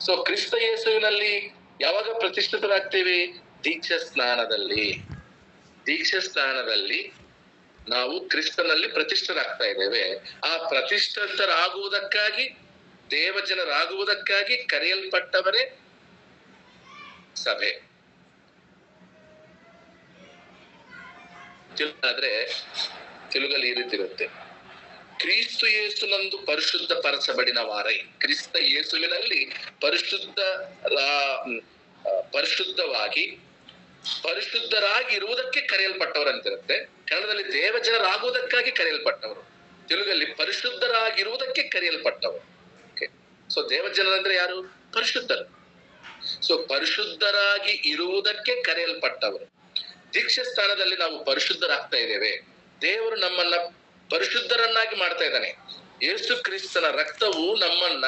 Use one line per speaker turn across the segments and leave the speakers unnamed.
So ಕ್ರಿಸ್ತ ಯೇಸುವಿನಲ್ಲಿ ಯಾವಾಗ ಪ್ರತಿಷ್ಠಿತರಾಗ್ತೀವಿ? ದೀಕ್ಷಾ ಸ್ನಾನದಲ್ಲಿ. ದೀಕ್ಷಾ ಸ್ನಾನದಲ್ಲಿ ನಾವು ಕ್ರಿಸ್ತನಲ್ಲಿ ಪ್ರತಿಷ್ಠರಾಗ್ತಾ ಇದ್ದೇವೆ. ಆ ಪ್ರತಿಷ್ಠಿತರಾಗುವುದಕ್ಕಾಗಿ, ದೇವಜನರಾಗುವುದಕ್ಕಾಗಿ ಕರೆಯಲ್ಪಟ್ಟವರೇ ಸಭೆ. ಆದ್ರೆ ತೆಲುಗಲ್ಲಿ ಈ ರೀತಿ ಇರುತ್ತೆ. ಕ್ರಿಸ್ತು ಯೇಸುನಂದು ಪರಿಶುದ್ಧ ಪರಸಬಡಿನ ವಾರೈ ಕ್ರಿಸ್ತ ಯೇಸುವಿನಲ್ಲಿ ಪರಿಶುದ್ಧ ಪರಿಶುದ್ಧವಾಗಿ ಪರಿಶುದ್ಧರಾಗಿ ಇರುವುದಕ್ಕೆ ಕರೆಯಲ್ಪಟ್ಟವರಂತಿರುತ್ತೆ. ಕನ್ನಡದಲ್ಲಿ ದೇವಜನರಾಗುವುದಕ್ಕಾಗಿ ಕರೆಯಲ್ಪಟ್ಟವರು. ತೆಲುಗಲ್ಲಿ ಪರಿಶುದ್ಧರಾಗಿರುವುದಕ್ಕೆ ಕರೆಯಲ್ಪಟ್ಟವರು. ಸೊ ದೇವಜನರಂದ್ರೆ ಯಾರು? ಪರಿಶುದ್ಧರು. ಸೊ ಪರಿಶುದ್ಧರಾಗಿ ಇರುವುದಕ್ಕೆ ಕರೆಯಲ್ಪಟ್ಟವರು. ದೀಕ್ಷೆ ಸ್ಥಾನದಲ್ಲಿ ನಾವು ಪರಿಶುದ್ಧರಾಗ್ತಾ ಇದ್ದೇವೆ. ದೇವರು ನಮ್ಮನ್ನ ಪರಿಶುದ್ಧರನ್ನಾಗಿ ಮಾಡ್ತಾ ಇದ್ದಾನೆ. ಯೇಸು ಕ್ರಿಸ್ತನ ರಕ್ತವು ನಮ್ಮನ್ನ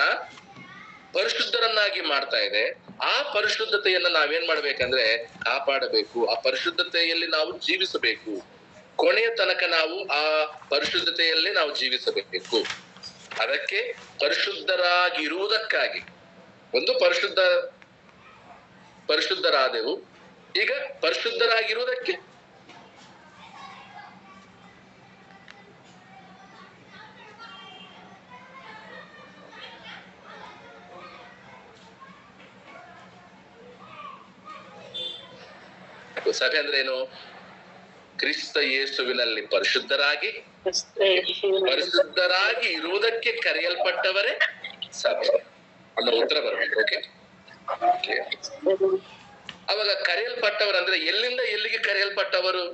ಪರಿಶುದ್ಧರನ್ನಾಗಿ ಮಾಡ್ತಾ ಇದೆ. ಆ ಪರಿಶುದ್ಧತೆಯನ್ನ ನಾವೇನ್ ಮಾಡ್ಬೇಕಂದ್ರೆ ಕಾಪಾಡಬೇಕು. ಆ ಪರಿಶುದ್ಧತೆಯಲ್ಲಿ ನಾವು ಜೀವಿಸಬೇಕು. ಕೊನೆಯ ತನಕ ನಾವು ಆ ಪರಿಶುದ್ಧತೆಯಲ್ಲೇ ನಾವು ಜೀವಿಸಬೇಕು. ಅದಕ್ಕೆ ಪರಿಶುದ್ಧರಾಗಿರುವುದಕ್ಕಾಗಿ. ಒಂದು ಪರಿಶುದ್ಧ, ಪರಿಶುದ್ಧರಾದೆವು. ಈಗ ಪರಿಶುದ್ಧರಾಗಿರುವುದಕ್ಕೆ ಸಭೆ ಅಂದ್ರೆ ಏನು? ಕ್ರಿಸ್ತ ಯೇಸುವಿನಲ್ಲಿ ಪರಿಶುದ್ಧರಾಗಿ ಪರಿಶುದ್ಧರಾಗಿ ಇರುವುದಕ್ಕೆ ಕರೆಯಲ್ಪಟ್ಟವರೇ ಸಭೆ. ಅಲ್ಲ ಉತ್ತರ ಬರಬೇಕು ಓಕೆ ಅವಾಗ ಕರೆಯಲ್ಪಟ್ಟವರು ಅಂದ್ರೆ ಎಲ್ಲಿಂದ ಎಲ್ಲಿಗೆ ಕರೆಯಲ್ಪಟ್ಟವರು?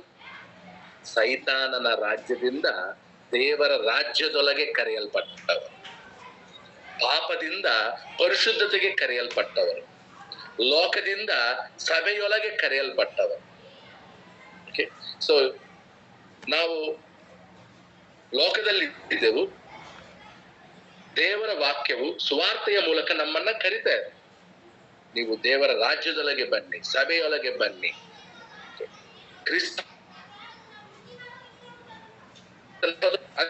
ಸೈತಾನನ ರಾಜ್ಯದಿಂದ ದೇವರ ರಾಜ್ಯದೊಳಗೆ ಕರೆಯಲ್ಪಟ್ಟವರು. ಪಾಪದಿಂದ ಪರಿಶುದ್ಧತೆಗೆ ಕರೆಯಲ್ಪಟ್ಟವರು. ಲೋಕದಿಂದ ಸಭೆಯೊಳಗೆ ಕರೆಯಲ್ಪಟ್ಟವರು. ಓಕೆ. ಸೊ ನಾವು ಲೋಕದಲ್ಲಿ ಇದ್ದೆವು. ದೇವರ ವಾಕ್ಯವು ಸುವಾರ್ತೆಯ ಮೂಲಕ ನಮ್ಮನ್ನ ಕರಿತಾ ಇದೆ. ನೀವು ದೇವರ ರಾಜ್ಯದೊಳಗೆ ಬನ್ನಿ, ಸಭೆಯೊಳಗೆ ಬನ್ನಿ. ಕ್ರಿಸ್ತ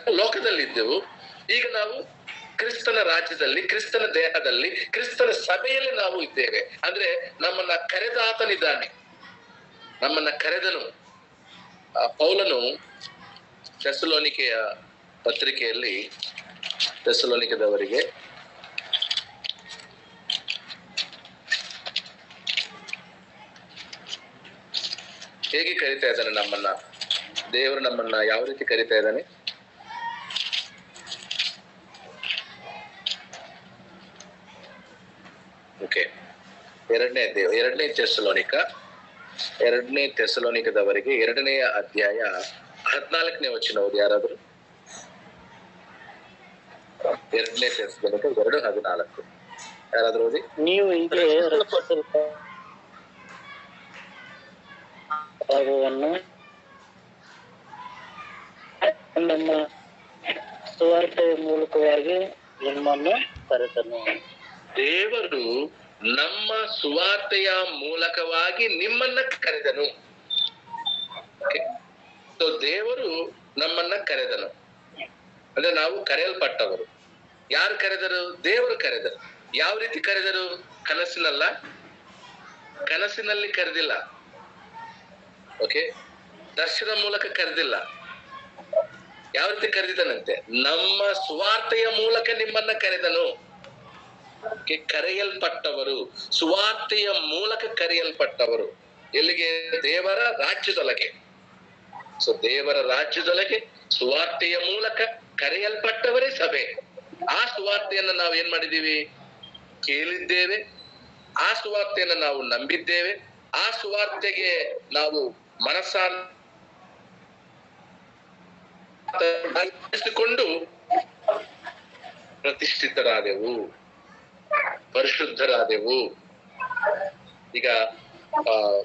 ಲೋಕದಲ್ಲಿದ್ದೆವು ಈಗ ನಾವು ಕ್ರಿಸ್ತನ ರಾಜ್ಯದಲ್ಲಿ, ಕ್ರಿಸ್ತನ ದೇಹದಲ್ಲಿ, ಕ್ರಿಸ್ತನ ಸಭೆಯಲ್ಲಿ ನಾವು ಇದ್ದೇವೆ. ಅಂದ್ರೆ ನಮ್ಮನ್ನ ಕರೆದಾತನಿದ್ದಾನೆ. ನಮ್ಮನ್ನ ಕರೆದನು. ಪೌಲನು ಟೆಸಲೋನಿಕೆಯ ಪತ್ರಿಕೆಯಲ್ಲಿ ಥೆಸಲೋನಿಕದವರಿಗೆ ಹೇಗೆ ಕರಿತಾ ಇದ್ದಾನೆ ನಮ್ಮನ್ನ? ದೇವರು ನಮ್ಮನ್ನ ಯಾವ ರೀತಿ ಕರಿತಾ ಇದ್ದಾನೆ? ಓಕೆ ಎರಡನೇ ದೇವ್, ಎರಡನೇ ಥೆಸಲೋನಿಕ ಎರಡನೇ ಥೆಸಲೋನಿಕದವರಿಗೆ ಎರಡನೆಯ ಅಧ್ಯಾಯ ಹದಿನಾಲ್ಕನೇ ವಚನವ್ರು ಯಾರಾದ್ರು ಎರಡನೇ ತೆಸಲೋನಿಕ ಎರಡು ಹದಿನಾಲ್ಕು. ಯಾರಾದ್ರೂ ಓದಿ?
ನೀವು ಹೀಗೆ ನಮ್ಮ ಸುವಾರ್ತೆಯ ಮೂಲಕವಾಗಿ ನಿಮ್ಮನ್ನು ಕರೆತನು
ದೇವರು ನಮ್ಮ ಸುವಾರ್ತೆಯ ಮೂಲಕವಾಗಿ ನಿಮ್ಮನ್ನ ಕರೆದನು. ದೇವರು ನಮ್ಮನ್ನ ಕರೆದನು. ಅಂದ್ರೆ ನಾವು ಕರೆಯಲ್ಪಟ್ಟವರು. ಯಾರು ಕರೆದರು? ದೇವರು ಕರೆದರು. ಯಾವ ರೀತಿ ಕರೆದರು? ಕನಸಿನಲ್ಲ. ಕನಸಿನಲ್ಲಿ ಕರೆದಿಲ್ಲ. ಓಕೆ ದರ್ಶನ ಮೂಲಕ ಕರೆದಿಲ್ಲ. ಯಾವ ರೀತಿ ಕರೆದಿದ್ದನಂತೆ? ನಮ್ಮ ಸುವಾರ್ತೆಯ ಮೂಲಕ ನಿಮ್ಮನ್ನ ಕರೆದನು. ಕರೆಯಲ್ಪಟ್ಟವರು, ಸುವಾರ್ತೆಯ ಮೂಲಕ ಕರೆಯಲ್ಪಟ್ಟವರು. ಎಲ್ಲಿಗೆ? ದೇವರ ರಾಜ್ಯದೊಳಗೆ. ಸೊ ದೇವರ ರಾಜ್ಯದೊಳಗೆ ಸುವಾರ್ತೆಯ ಮೂಲಕ ಕರೆಯಲ್ಪಟ್ಟವರೇ ಸಭೆ. ಆ ಸುವಾರ್ತೆಯನ್ನ ನಾವು ಏನ್ ಮಾಡಿದೀವಿ ಕೇಳಿದ್ದೇವೆ. ಆ ಸುವಾರ್ತೆಯನ್ನ ನಾವು ನಂಬಿದ್ದೇವೆ. ಆ ಸುವಾರ್ತೆಗೆ ನಾವು ಮನಸ್ಸಿಕೊಂಡು ಪ್ರತಿಷ್ಠಿತರಾದೆವು. ಪರಿಶುದ್ಧರಾದೆವು. ಈಗ, ಆ,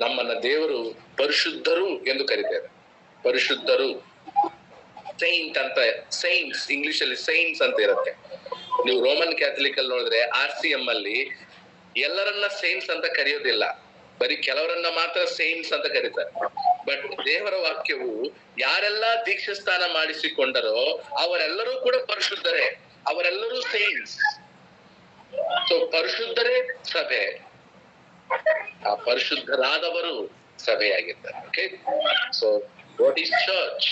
ನಮ್ಮನ್ನ ದೇವರು ಪರಿಶುದ್ಧರು ಎಂದು ಕರೀತಾರೆ. ಪರಿಶುದ್ಧರು. ಸೈಂಟ್ ಅಂತ ಸೈನ್ಸ್ ಇಂಗ್ಲಿಷ್ ಅಲ್ಲಿ ಸೈನ್ಸ್ ಅಂತ ಇರುತ್ತೆ. ನೀವು ರೋಮನ್ ಕ್ಯಾಥಲಿಕ್ ಅಲ್ಲಿ ನೋಡಿದ್ರೆ ಆರ್ ಸಿ ಎಂ ಅಲ್ಲಿ ಎಲ್ಲರನ್ನ ಸೈನ್ಸ್ ಅಂತ ಕರೆಯೋದಿಲ್ಲ. ಬರೀ ಕೆಲವರನ್ನ ಮಾತ್ರ ಸೈನ್ಸ್ ಅಂತ ಕರೀತಾರೆ. ಬಟ್ ದೇವರ ವಾಕ್ಯವು ಯಾರೆಲ್ಲ ದೀಕ್ಷಸ್ಥಾನ ಮಾಡಿಸಿಕೊಂಡರೋ ಅವರೆಲ್ಲರೂ ಕೂಡ ಪರಿಶುದ್ಧರೇ. ಅವರೆಲ್ಲರೂ ಸೇಂಟ್ಸ್ ಸೊ ಪರಿಶುದ್ಧರೇ ಸಭೆ. ಆ ಪರಿಶುದ್ಧರಾದವರು ಸಭೆಯಾಗಿದ್ದಾರೆ okay so what is church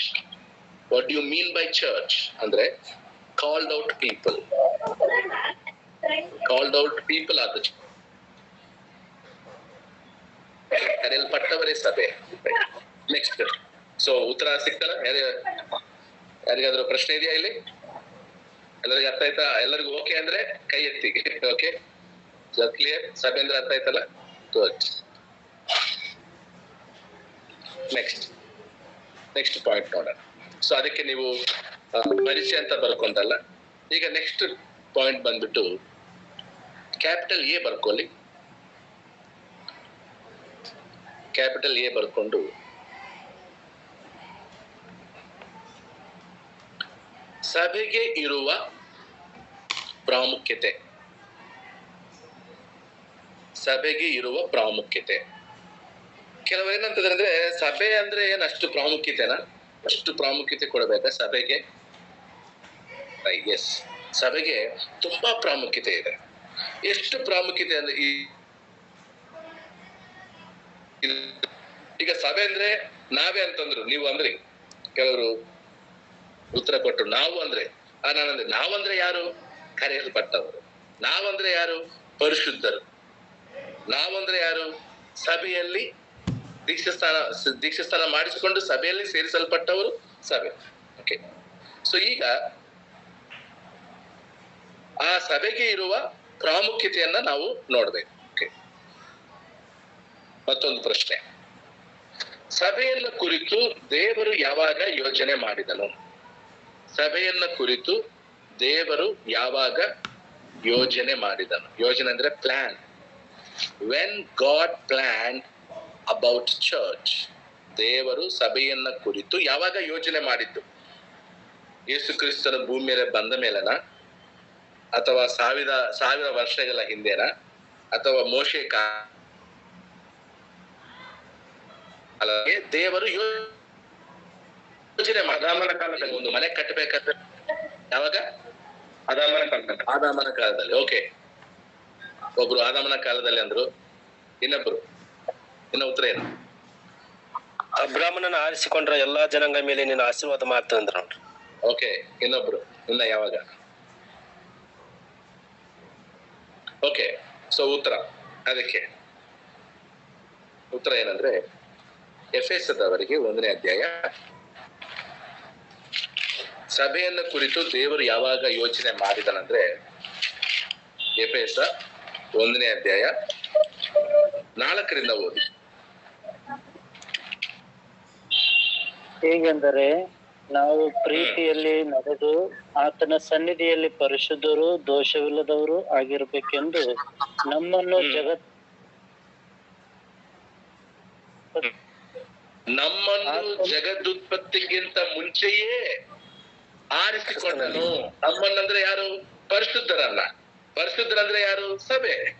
what you mean by church ಅಂದ್ರೆ called out people called out people ಆದ ಕರೆಯಲ್ಪಟ್ಟವರೇ ಸಭೆ. ನೆಕ್ಸ್ಟ್ ಸೊ ಉತ್ತರ ಸಿಗ್ತಲ್ಲ? ಯಾರ ಯಾರಿಗಾದ್ರೂ ಪ್ರಶ್ನೆ ಇದೆಯಾ ಇಲ್ಲಿ? ಎಲ್ಲರಿಗೂ ಅರ್ಥ ಆಯ್ತಾ? ಎಲ್ಲರಿಗೂ ಓಕೆ ಅಂದ್ರೆ ಕೈ ಎತ್ತಿ ಓಕೆ ಕ್ಲಿಯರ್ ಸಭೆ ಅಂದ್ರೆ ಅರ್ಥ ಆಯ್ತಲ್ಲ? ಗುಡ್ ನೆಕ್ಸ್ಟ್ ನೆಕ್ಸ್ಟ್ ಪಾಯಿಂಟ್ ನೋಡೋಣ. ಸೊ ಅದಕ್ಕೆ ನೀವು ಪರಿಚಯ ಅಂತ ಬರ್ಕೊಂಡಲ್ಲ? ಈಗ ನೆಕ್ಸ್ಟ್ ಪಾಯಿಂಟ್ ಬಂದ್ಬಿಟ್ಟು ಕ್ಯಾಪಿಟಲ್ ಎ ಬರ್ಕೊಳ್ಳಿ. ಕ್ಯಾಪಿಟಲ್ ಎ ಬರ್ಕೊಂಡು, ಸಭೆಗೆ ಇರುವ ಪ್ರಾಮುಖ್ಯತೆ. ಸಭೆಗೆ ಇರುವ ಪ್ರಾಮುಖ್ಯತೆ. ಕೆಲವರು ಏನಂತಂದ್ರೆ ಅಂದ್ರೆ ಸಭೆ ಅಂದ್ರೆ ಏನ್ ಅಷ್ಟು ಪ್ರಾಮುಖ್ಯತೆನ? ಅಷ್ಟು ಪ್ರಾಮುಖ್ಯತೆ ಕೊಡಬೇಕಾ ಸಭೆಗೆ? ಎಸ್ ಸಭೆಗೆ ತುಂಬಾ ಪ್ರಾಮುಖ್ಯತೆ ಇದೆ. ಎಷ್ಟು ಪ್ರಾಮುಖ್ಯತೆ ಅಂದ್ರೆ ಈಗ ಸಭೆ ಅಂದ್ರೆ ನಾವೇ ಅಂತಂದ್ರು, ನೀವು ಅಂದ್ರಿ ಕೆಲವರು ಉತ್ತರ ಕೊಟ್ಟರು ನಾವು ಅಂದ್ರೆ, ಆ ನಾನಂದ್ರೆ, ನಾವಂದ್ರೆ ಯಾರು? ಕರೆಯಲ್ಪಟ್ಟವರು. ನಾವಂದ್ರೆ ಯಾರು? ಪರಿಶುದ್ಧರು. ನಾವಂದ್ರೆ ಯಾರು? ಸಭೆಯಲ್ಲಿ ದೀಕ್ಷಾಸ್ಥಾನ ದೀಕ್ಷಾಸ್ಥಾನ ಮಾಡಿಸಿಕೊಂಡು ಸಭೆಯಲ್ಲಿ ಸೇರಿಸಲ್ಪಟ್ಟವರು ಸಭೆ. ಓಕೆ ಸೊ ಈಗ ಆ ಸಭೆಗೆ ಇರುವ ಪ್ರಾಮುಖ್ಯತೆಯನ್ನ ನಾವು ನೋಡ್ಬೇಕು. ಮತ್ತೊಂದು ಪ್ರಶ್ನೆ. ಸಭೆಯನ್ನ ಕುರಿತು ದೇವರು ಯಾವಾಗ ಯೋಜನೆ ಮಾಡಿದನು? ಸಭೆಯನ್ನ ಕುರಿತು ದೇವರು ಯಾವಾಗ ಯೋಜನೆ ಮಾಡಿದನು? ಯೋಜನೆ ಅಂದ್ರೆ plan when God plan about church ದೇವರು ಸಭೆಯನ್ನ ಕುರಿತು ಯಾವಾಗ ಯೋಜನೆ ಮಾಡಿದ್ದು? ಯೇಸು ಕ್ರಿಸ್ತನ ಭೂಮಿ ಮೇಲೆ ಬಂದ ಮೇಲೆನ? ಅಥವಾ ಸಾವಿರ ಸಾವಿರ ವರ್ಷಗಳ ಹಿಂದೆನ? ಅಥವಾ ಮೋಶೆ ಕಾಲಕ್ಕೆ ದೇವರು ಯೋ- ಯೋಜನೆ ಒಂದು ಮನೆ ಕಟ್ಟಬೇಕಾದ್ರೆ ಯಾವಾಗ?
ಅದಾಮನ ಕಾಲದಲ್ಲಿ.
ಆದಾಮನ ಕಾಲದಲ್ಲಿ ಓಕೆ ಒಬ್ರು ಆದಾಮನ ಕಾಲದಲ್ಲಿ ಅಂದ್ರು ಇನ್ನೊಬ್ರು ಇನ್ನ ಉತ್ತರ ಏನು?
ಅಬ್ರಾಹ್ಮಣನ ಆರಿಸಿಕೊಂಡ್ರ ಎಲ್ಲಾ ಜನಾಂಗ ಮೇಲೆ ನೀನು ಆಶೀರ್ವಾದ ಮಾಡ್ತಾ ಅಂದ್ರ ನೋಡ್ರಿ.
ಓಕೆ ಇನ್ನೊಬ್ರು ಇನ್ನ ಯಾವಾಗ? ಓಕೆ ಸೊ ಉತ್ತರ ಅದಕ್ಕೆ. ಉತ್ತರ ಏನಂದ್ರೆ ಎಫ್ ಎಸ್ ಅವರಿಗೆ ಒಂದನೇ ಅಧ್ಯಾಯ ಸಭೆಯನ್ನ ಕುರಿತು ದೇವರು ಯಾವಾಗ ಯೋಚನೆ ಮಾಡಿದನಂದ್ರೆ ಎಪೇಸ ಒಂದನೇ ಅಧ್ಯಾಯ ನಾಲ್ಕರಿಂದ ಓದಿ.
ಹೇಗೆಂದರೆ ನಾವು ಪ್ರೀತಿಯಲ್ಲಿ ನಡೆದು ಆತನ ಸನ್ನಿಧಿಯಲ್ಲಿ ಪರಿಶುದ್ಧರು ದೋಷವಿಲ್ಲದವರು ಆಗಿರ್ಬೇಕೆಂದು ನಮ್ಮನ್ನು. ಜಗತ್
ನಮ್ಮನ್ನು ಜಗದುತ್ಪತ್ತಿಗಿಂತ ಮುಂಚೆಯೇ ಆರಿಸಿಕೊಂಡನು. ನಮ್ಮನ್ನಂದ್ರೆ ಯಾರು? ಪರಿಶುದ್ಧರಲ್ಲ. ಪರಿಶುದ್ಧರಂದ್ರೆ ಯಾರು? ಸಭೆ.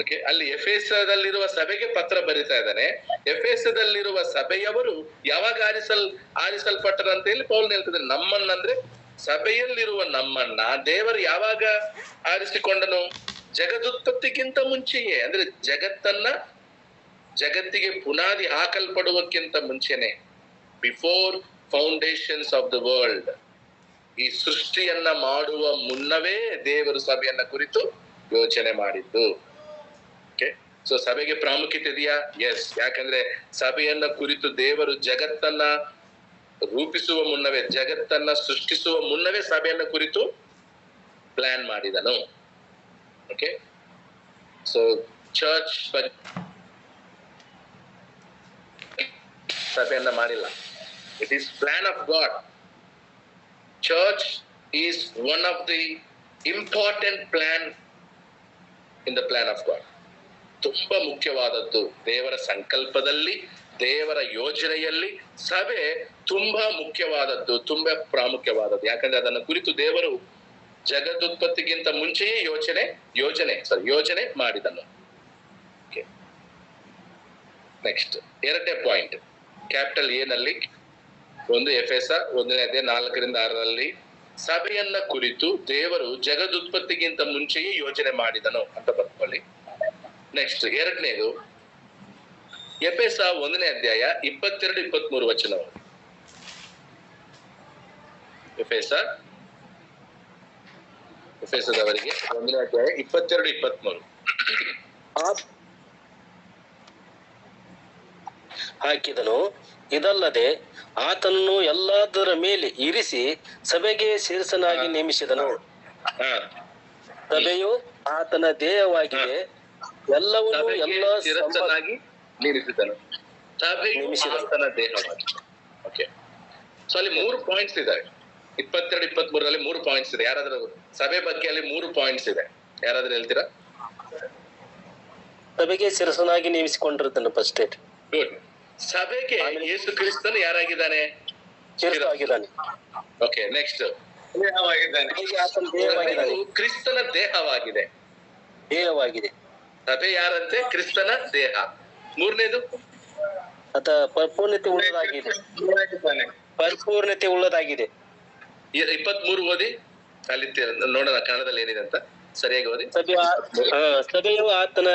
ಓಕೆ ಅಲ್ಲಿ ಎಫೆಸದಲ್ಲಿರುವ ಸಭೆಗೆ ಪತ್ರ ಬರಿತಾ ಇದ್ದಾನೆ. ಎಫೆಸದಲ್ಲಿರುವ ಸಭೆಯವರು ಯಾವಾಗ ಆರಿಸಲ್ ಆರಿಸಲ್ಪಟ್ಟರು ಅಂತ ಹೇಳಿ ಪೌಲ್ ಹೇಳ್ತಿದ್ರೆ ನಮ್ಮನ್ನಂದ್ರೆ ಸಭೆಯಲ್ಲಿರುವ ನಮ್ಮನ್ನ ದೇವರು ಯಾವಾಗ ಆರಿಸಿಕೊಂಡನು? ಜಗದುತ್ಪತ್ತಿಗಿಂತ ಮುಂಚೆಯೇ. ಅಂದ್ರೆ ಜಗತ್ತನ್ನ ಜಗತ್ತಿಗೆ ಪುನಾದಿ ಹಾಕಲ್ಪಡುವಕ್ಕಿಂತ ಮುಂಚೆನೆ. Before foundations of the world ಈ ಸೃಷ್ಟಿಯನ್ನ ಮಾಡುವ ಮುನ್ನವೇ ದೇವರು ಸಭೆಯನ್ನ ಕುರಿತು ಯೋಚನೆ ಮಾಡಿದ್ದು. ಸೊ ಸಭೆಗೆ ಪ್ರಾಮುಖ್ಯತೆ ಇದೆಯಾ? ಎಸ್ ಯಾಕಂದ್ರೆ ಸಭೆಯನ್ನ ಕುರಿತು ದೇವರು ಜಗತ್ತನ್ನ ರೂಪಿಸುವ ಮುನ್ನವೇ, ಜಗತ್ತನ್ನ ಸೃಷ್ಟಿಸುವ ಮುನ್ನವೇ ಸಭೆಯನ್ನ ಕುರಿತು ಪ್ಲಾನ್ ಮಾಡಿದನು. ಓಕೆ ಸೊ ಚರ್ಚ್ ಸಭೆಯನ್ನ ಮಾಡಿಲ್ಲ. It is plan of God church is one of the important plan in the plan of God ತುಂಬಾ ಮುಖ್ಯವಾದದ್ದು ದೇವರ ಸಂಕಲ್ಪದಲ್ಲಿ, ದೇವರ ಯೋಜನೆಯಲ್ಲಿ. ಸಭೆ ತುಂಬಾ ಮುಖ್ಯವಾದದ್ದು, ತುಂಬಾ ಪ್ರಾಮುಖ್ಯವಾದದ್ದು. ಯಾಕಂದ್ರೆ ಅದನ್ನು ಕುರಿತು ದೇವರು ಜಗದುತ್ಪತ್ತಿಗಿಂತ ಮುಂಚೆಯೇ ಯೋಚನೆ, ಯೋಜನೆ ಸಾರಿ ಯೋಜನೆ ಮಾಡಿದನು. ನೆಕ್ಸ್ಟ್ ಎರಡನೇ ಪಾಯಿಂಟ್ ಕ್ಯಾಪಿಟಲ್ ಎ ನಲ್ಲಿ ಒಂದು ಎಫ್ ಎಸ್ ಒಂದನೇ ಅದೇ ನಾಲ್ಕರಿಂದ ಆರರಲ್ಲಿ, ಸಭೆಯನ್ನ ಕುರಿತು ದೇವರು ಜಗದುತ್ಪತ್ತಿಗಿಂತ ಮುಂಚೆಯೇ ಯೋಜನೆ ಮಾಡಿದನು ಅಂತ ಬರ್ಕೊಳ್ಳಿ. ನೆಕ್ಸ್ಟ್ ಎರಡನೇದು ಎಪೆಸ ಒಂದನೇ ಅಧ್ಯಾಯ ಇಪ್ಪತ್ತೆರಡು, ಇಪ್ಪತ್ಮೂರು ವಚನಗಳು ಎಫೆಸ ಅವರಿಗೆ ಒಂದನೇ ಅಧ್ಯಾಯ ಇಪ್ಪತ್ತೆರಡು, ಇಪ್ಪತ್ಮೂರು.
ಆ- ಹಾಕಿದನು. ಇದಲ್ಲದೆ ಆತನನ್ನು ಎಲ್ಲದರ ಮೇಲೆ ಇರಿಸಿ ಸಭೆಗೆ ಶೀರ್ಷನಾಗಿ ನೇಮಿಸಿದನು.
ಹಾ.
ಸಭೆಯು ಆತನ ದೇಹವಾಗಿದೆ. ಎಲ್ಲವನ್ನು ಎಲ್ಲ ನೇಮಿಸಿದನು.
ಸೊ ಅಲ್ಲಿ ಮೂರು ಪಾಯಿಂಟ್ಸ್ ಇದಾವೆ. ಇಪ್ಪತ್ತೆರಡು ಇಪ್ಪತ್ತ್ ಮೂರರಲ್ಲಿ ಮೂರು ಪಾಯಿಂಟ್ಸ್ ಇದೆ. ಯಾರಾದ್ರೂ ಸಭೆ ಬಗ್ಗೆ ಅಲ್ಲಿ ಮೂರು ಪಾಯಿಂಟ್ಸ್ ಇದೆ. ಯಾರಾದ್ರೂ ಹೇಳ್ತೀರಾ?
ಸಭೆಗೆ ಶಿರಸನಾಗಿ ನೇಮಿಸಿಕೊಂಡಿರ್ತಾನೆ ಫಸ್ಟ್
ಗುಡ್ ಸಭೆಗೆ ಯೇಸು ಕ್ರಿಸ್ತನು ಯಾರಾಗಿದ್ದಾನೆ? ಓಕೆ ನೆಕ್ಸ್ಟ್ ಕ್ರಿಸ್ತನ ದೇಹವಾಗಿದೆ.
ದೇಹವಾಗಿದೆ.
ಸಭೆ ಯಾರಂತೆ? ಕ್ರಿಸ್ತನ ದೇಹ. ಮೂರನೇದು?
ಅತ ಪರಿಪೂರ್ಣತೆ ಉಳ್ಳದಾಗಿದೆ. ಪರಿಪೂರ್ಣತೆ ಉಳ್ಳದಾಗಿದೆ.
ಇಪ್ಪತ್ತ್ ಮೂರು ಓದಿ. ಅಲ್ಲಿ ನೋಡೋಣ ಕನ್ನಡದಲ್ಲಿ ಏನಿದೆ ಅಂತ. ಸರಿಯಾಗಿ ಓದಿ.
ಸಭೆಯು ಆತನ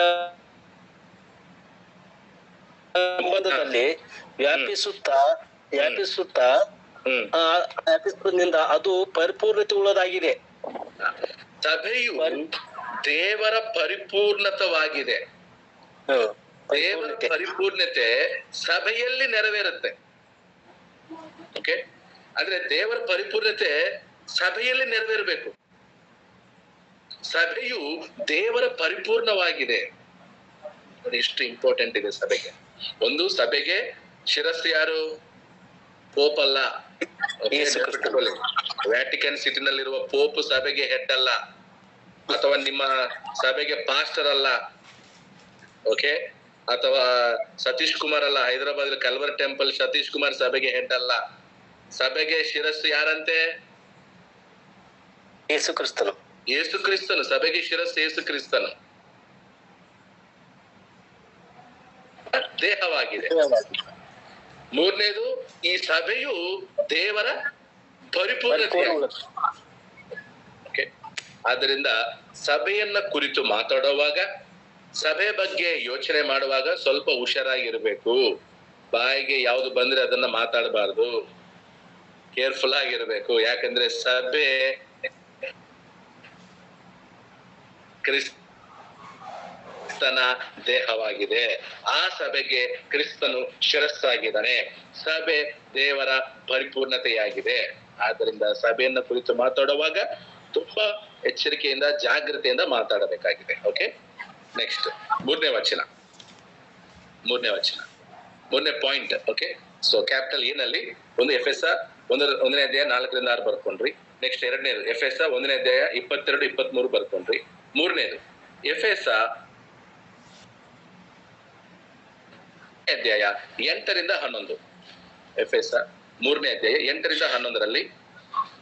ಸಂಬಂಧದಲ್ಲಿ ವ್ಯಾಪಿಸುತ್ತಾ ವ್ಯಾಪಿಸುತ್ತಾ ವ್ಯಾಪಿಸುವುದರಿಂದ ಅದು ಪರಿಪೂರ್ಣತೆ ಉಳ್ಳದಾಗಿದೆ
ಸಭೆಯು ದೇವರ ಪರಿಪೂರ್ಣತವಾಗಿದೆ. ದೇವರ
ಪರಿಪೂರ್ಣತೆ.
ಸಭೆಯಲ್ಲಿ ನೆರವೇರುತ್ತೆ. ಓಕೆ ಅಂದ್ರೆ ದೇವರ ಪರಿಪೂರ್ಣತೆ ಸಭೆಯಲ್ಲಿ ನೆರವೇರಬೇಕು. ಸಭೆಯು ದೇವರ ಪರಿಪೂರ್ಣವಾಗಿದೆ. ಎಷ್ಟು ಇಂಪಾರ್ಟೆಂಟ್ ಇದೆ ಸಭೆಗೆ. ಒಂದು ಸಭೆಗೆ ಶಿರಸ್ಸು ಯಾರು? ಪೋಪ್ ಅಲ್ಲ. ವ್ಯಾಟಿಕನ್ ಸಿಟಿನಲ್ಲಿರುವ ಪೋಪ್ ಸಭೆಗೆ ಹೆಡ್ ಅಲ್ಲ. ಅಥವಾ ನಿಮ್ಮ ಸಭೆಗೆ ಪಾಸ್ಟರ್ ಅಲ್ಲ. ಓಕೆ ಅಥವಾ ಸತೀಶ್ ಕುಮಾರ್ ಅಲ್ಲ. ಹೈದರಾಬಾದ್ ಕಲ್ವರ್ ಟೆಂಪಲ್ ಸತೀಶ್ ಕುಮಾರ್ ಸಭೆಗೆ ಹೆಡ್ ಅಲ್ಲ. ಸಭೆಗೆ ಶಿರಸ್ಸು ಯಾರಂತೆ?
ಯೇಸು ಕ್ರಿಸ್ತನು.
ಯೇಸು ಕ್ರಿಸ್ತನು. ಸಭೆಗೆ ಶಿರಸ್ ಯೇಸು ಕ್ರಿಸ್ತನು. ದೇಹವಾಗಿದೆ. ಮೂರನೇದು ಈ ಸಭೆಯು ದೇವರ ಪರಿಪೂರ್ಣತೆ. ಆದ್ದರಿಂದ ಸಭೆಯನ್ನ ಕುರಿತು ಮಾತಾಡುವಾಗ ಸಭೆ ಬಗ್ಗೆ ಯೋಚನೆ ಮಾಡುವಾಗ ಸ್ವಲ್ಪ ಹುಷಾರಾಗಿರ್ಬೇಕು. ಬಾಯಿಗೆ ಯಾವ್ದು ಬಂದ್ರೆ ಅದನ್ನ ಮಾತಾಡಬಾರ್ದು. ಕೇರ್ಫುಲ್ ಆಗಿರ್ಬೇಕು. ಯಾಕಂದ್ರೆ ಸಭೆ ಕ್ರಿಸ್ತನ ದೇಹವಾಗಿದೆ. ಆ ಸಭೆಗೆ ಕ್ರಿಸ್ತನು ಶಿರಸ್ಸಾಗಿದ್ದಾನೆ. ಸಭೆ ದೇವರ ಪರಿಪೂರ್ಣತೆಯಾಗಿದೆ. ಆದ್ದರಿಂದ ಸಭೆಯನ್ನ ಕುರಿತು ಮಾತಾಡುವಾಗ ತುಂಬಾ ಎಚ್ಚರಿಕೆಯಿಂದ ಜಾಗ್ರತೆಯಿಂದ ಮಾತಾಡಬೇಕಾಗಿದೆ. ಓಕೆ ನೆಕ್ಸ್ಟ್ ಮೂರನೇ ವಚನ. ಮೂರನೇ ವಚನ. ಮೂರನೇ ಪಾಯಿಂಟ್ ಓಕೆ ಸೊ ಕ್ಯಾಪಿಟಲ್ ಏನಲ್ಲಿ ಒಂದು ಎಫ್ ಎಸ್ ಒಂದರ ಒಂದನೇ ಅಧ್ಯಾಯ ನಾಲ್ಕರಿಂದ ಆರು ಬರ್ಕೊಂಡ್ರಿ. ನೆಕ್ಸ್ಟ್ ಎರಡನೇದು ಎಫ್ ಎಸ್ ಒಂದನೇ ಅಧ್ಯಾಯ ಇಪ್ಪತ್ತೆರಡು ಇಪ್ಪತ್ತ್ ಮೂರು ಬರ್ಕೊಂಡ್ರಿ. ಮೂರನೇದು ಎಫ್ ಎಸ್ ಅಧ್ಯಾಯ ಎಂಟರಿಂದ ಹನ್ನೊಂದು. ಎಫ್ ಎಸ್ ಮೂರನೇ ಅಧ್ಯಾಯ ಎಂಟರಿಂದ ಹನ್ನೊಂದರಲ್ಲಿ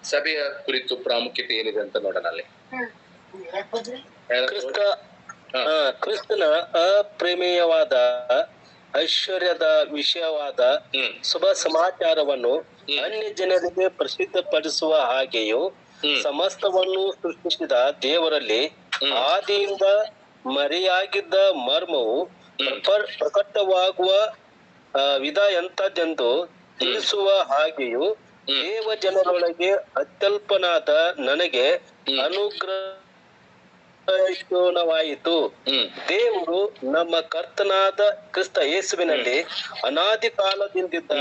ಸಭೆಯ ಕುರಿತು ಪ್ರಾಮುಖ್ಯತೆ ಏನಿದೆ ಅಂತ ನೋಡೋಣ ಅಲ್ಲಿ.
ಕ್ರಿಸ್ತ. ಆ, ಕ್ರಿಸ್ತನ ಅಪ್ರೇಮೇಯವಾದ ಐಶ್ವರ್ಯದ ವಿಷಯವಾದ ಶುಭ ಸಮಾಚಾರವನ್ನು ಅನ್ಯ ಜನರಿಗೆ ಪ್ರಸಿದ್ಧಪಡಿಸುವ ಹಾಗೆಯೂ. ಸಮಸ್ತವನ್ನು ಸೃಷ್ಟಿಸಿದ ದೇವರಲ್ಲಿ ಆದಿಯಿಂದ ಮರೆಯಾಗಿದ್ದ ಮರ್ಮವು ಪ್ರಕಟವಾಗುವ ವಿಧ ಎಂತದ್ದೆಂದು ತಿಳಿಸುವ ಹಾಗೆಯೂ. ದೇವ ಜನರೊಳಗೆ ಅತ್ಯಲ್ಪನಾದ ನನಗೆ. ಅನುಗ್ರಹವಾಯಿತು ದೇವರು ನಮ್ಮ ಕರ್ತನಾದ ಕ್ರಿಸ್ತ ಯೇಸುವಿನಲ್ಲಿ ಅನಾದಿ ಕಾಲದಿಂದಿದ್ದ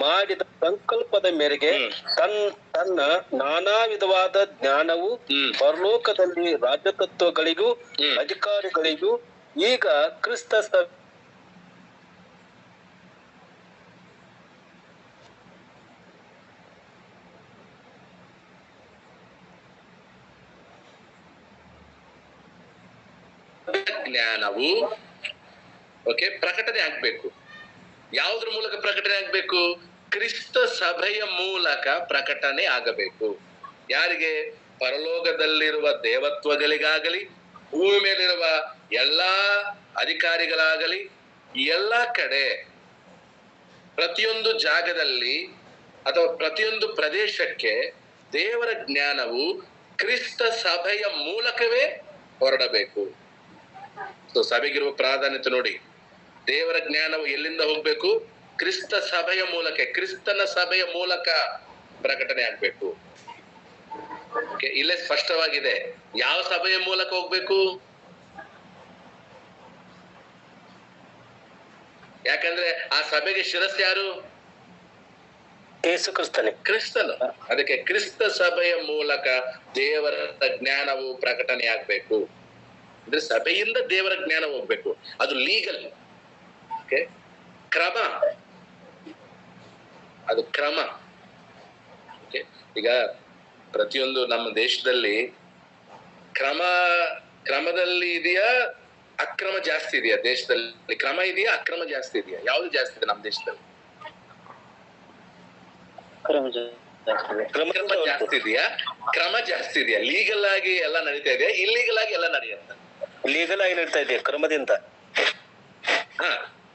ಮಾಡಿದ ಸಂಕಲ್ಪದ ಮೇರೆಗೆ. ತನ್ ತನ್ನ ನಾನಾ ವಿಧವಾದ ಜ್ಞಾನವು. ಪರಲೋಕದಲ್ಲಿ ರಾಜತತ್ವಗಳಿಗೂ ಅಧಿಕಾರಿಗಳಿಗೂ ಈಗ ಕ್ರಿಸ್ತ
ಜ್ಞಾನವು ಓಕೆ ಪ್ರಕಟಣೆ ಆಗ್ಬೇಕು. ಯಾವುದ್ರ ಮೂಲಕ ಪ್ರಕಟಣೆ ಆಗ್ಬೇಕು? ಕ್ರಿಸ್ತ ಸಭೆಯ ಮೂಲಕ ಪ್ರಕಟಣೆ ಆಗಬೇಕು. ಯಾರಿಗೆ? ಪರಲೋಕದಲ್ಲಿರುವ ದೇವತ್ವಗಳಿಗಾಗಲಿ ಭೂಮಿ ಮೇಲಿರುವ ಎಲ್ಲಾ ಅಧಿಕಾರಿಗಳಾಗಲಿ, ಎಲ್ಲ ಕಡೆ ಪ್ರತಿಯೊಂದು ಜಾಗದಲ್ಲಿ ಅಥವಾ ಪ್ರತಿಯೊಂದು ಪ್ರದೇಶಕ್ಕೆ ದೇವರ ಜ್ಞಾನವು ಕ್ರಿಸ್ತ ಸಭೆಯ ಮೂಲಕವೇ ಹೊರಡಬೇಕು. ಸೊ ಸಭೆಗಿರುವ ಪ್ರಾಧಾನ್ಯತೆ ನೋಡಿ. ದೇವರ ಜ್ಞಾನವು ಎಲ್ಲಿಂದ ಹೋಗ್ಬೇಕು? ಕ್ರಿಸ್ತ ಸಭೆಯ ಮೂಲಕ ಕ್ರಿಸ್ತನ ಸಭೆಯ ಮೂಲಕ ಪ್ರಕಟಣೆ ಆಗ್ಬೇಕು. ಇಲ್ಲೇ ಸ್ಪಷ್ಟವಾಗಿದೆ. ಯಾವ ಸಭೆಯ ಮೂಲಕ ಹೋಗ್ಬೇಕು? ಯಾಕಂದ್ರೆ ಆ ಸಭೆಗೆ ಶಿರಸ್ ಯಾರು?
ಯೇಸು ಕ್ರಿಸ್ತನೇ.
ಕ್ರಿಸ್ತನು. ಅದಕ್ಕೆ ಕ್ರಿಸ್ತ ಸಭೆಯ ಮೂಲಕ ದೇವರ ಜ್ಞಾನವು ಪ್ರಕಟಣೆ ಆಗ್ಬೇಕು ಅಂದ್ರೆ ಸಭೆಯಿಂದ ದೇವರ ಜ್ಞಾನ ಹೋಗ್ಬೇಕು. ಅದು ಲೀಗಲ್ ಓಕೆ ಕ್ರಮ. ಅದು ಕ್ರಮ. ಓಕೆ ಈಗ ಪ್ರತಿಯೊಂದು ನಮ್ಮ ದೇಶದಲ್ಲಿ ಕ್ರಮ ಕ್ರಮದಲ್ಲಿ ಇದೆಯಾ? ಅಕ್ರಮ ಜಾಸ್ತಿ ಇದೆಯಾ ದೇಶದಲ್ಲಿ? ಕ್ರಮ ಇದೆಯಾ? ಅಕ್ರಮ ಜಾಸ್ತಿ ಇದೆಯಾ? ಯಾವ್ದು ಜಾಸ್ತಿ ಇದೆ ನಮ್ಮ ದೇಶದಲ್ಲಿ?
ಕ್ರಮ ಜಾಸ್ತಿ
ಇದೆಯಾ? ಕ್ರಮ ಜಾಸ್ತಿ ಇದೆಯಾ? ಲೀಗಲ್ ಆಗಿ ಎಲ್ಲ ನಡೀತಾ ಇದೆಯಾ? ಇಲ್ಲೀಗಲ್ ಆಗಿ ಎಲ್ಲ ನಡೆಯುತ್ತೆ?
ಲೀಗಲ್ ಆಗಿ ನಡೀತಾ ಇದೆಯಾ? ಕ್ರಮದಿಂದ?
ಹಾ